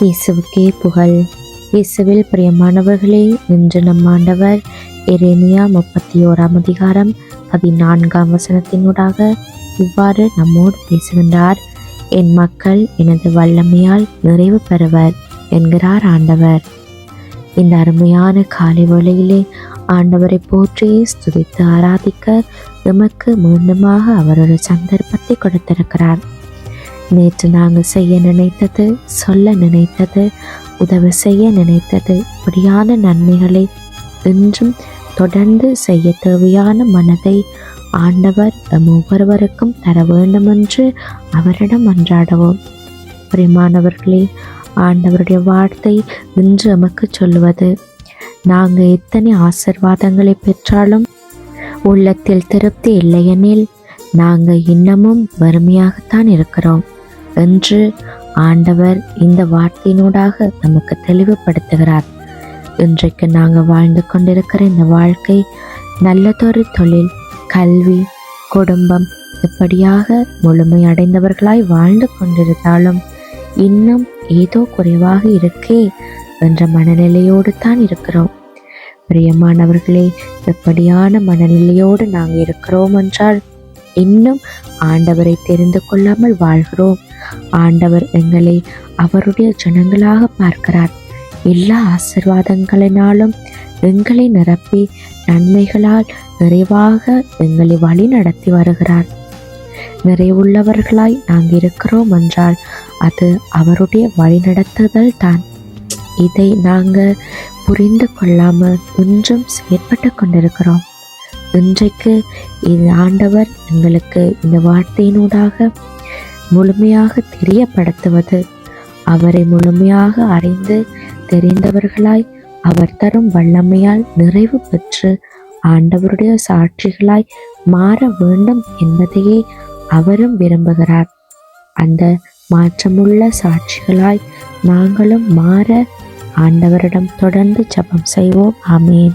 இயேசுவுக்கே புகழ். இயேசுவில் பிரியமானவர்களே இன்று நம் ஆண்டவர் எரேமியா முப்பத்தி ஓராம் அதிகாரம் பதினான்காம் வசனத்தினூடாக இவ்வாறு நம்மோடு பேசுகின்றார். என் மக்கள் எனது வல்லமையால் நிறைவு பெறுவர் என்கிறார் ஆண்டவர். இந்த அருமையான காலை வேளையிலே ஆண்டவரை போற்றி ஸ்துதித்து ஆராதிக்க எமக்கு மீண்டுமாக அவர் ஒரு சந்தர்ப்பத்தை கொடுத்திருக்கிறார். நேற்று நாங்கள் செய்ய நினைத்தது சொல்ல நினைத்தது உதவி செய்ய நினைத்தது இப்படியான நன்மைகளை இன்றும் தொடர்ந்து செய்ய தேவையான மனதை ஆண்டவர் நம் ஒவ்வொருவருக்கும் தர வேண்டுமென்று அவரிடம் அன்றாடவும். பிரியமானவர்களே ஆண்டவருடைய வார்த்தை இன்று நமக்கு சொல்லுவது நாங்கள் எத்தனை ஆசிர்வாதங்களை பெற்றாலும் உள்ளத்தில் திருப்தி இல்லையெனில் நாங்கள் இன்னமும் வறுமையாகத்தான் இருக்கிறோம். என்று ஆண்டவர் இந்த வார்த்தையினூடாக நமக்கு தெளிவுபடுத்துகிறார். இன்றைக்கு நாங்கள் வாழ்ந்து கொண்டிருக்கிற இந்த வாழ்க்கை நல்லதொரு தொழில் கல்வி குடும்பம் இப்படியாக முழுமையடைந்தவர்களாய் வாழ்ந்து கொண்டிருந்தாலும் இன்னும் ஏதோ குறைவாக இருக்கே என்ற மனநிலையோடு தான் இருக்கிறோம். பிரியமானவர்களே எப்படியான மனநிலையோடு நாங்கள் இருக்கிறோம் என்றால் இன்னும் ஆண்டவரை தெரிந்து கொள்ளாமல் வாழ்கிறோம். ஆண்டவர் எங்களை அவருடைய ஜனங்களாக பார்க்கிறார். எல்லா ஆசிர்வாதங்களினாலும் எங்களை நிரப்பி நன்மைகளால் நிறைவாக எங்களை வழி நடத்தி வருகிறார். நிறைவுள்ளவர்களாய் நாங்கள் இருக்கிறோம் என்றால் அது அவருடைய வழிநடத்துதல் தான். இதை நாங்கள் புரிந்து கொள்ளாமல் இன்றும் செயற்பட்டு கொண்டிருக்கிறோம். இன்றைக்கு இது ஆண்டவர் எங்களுக்கு இந்த வார்த்தையினூடாக முழுமையாக தெரியப்படுத்துவது. அவரை முழுமையாக அறிந்து தெரிந்தவர்களாய் அவர் தரும் வல்லமையால் நிறைவு பெற்று ஆண்டவருடைய சாட்சிகளாய் மாற வேண்டும் என்பதையே அவரும் விரும்புகிறார். அந்த மாற்றமுள்ள சாட்சிகளாய் நாங்களும் மாற ஆண்டவரிடம் தொடர்ந்து ஜெபம் செய்வோம். ஆமேன்.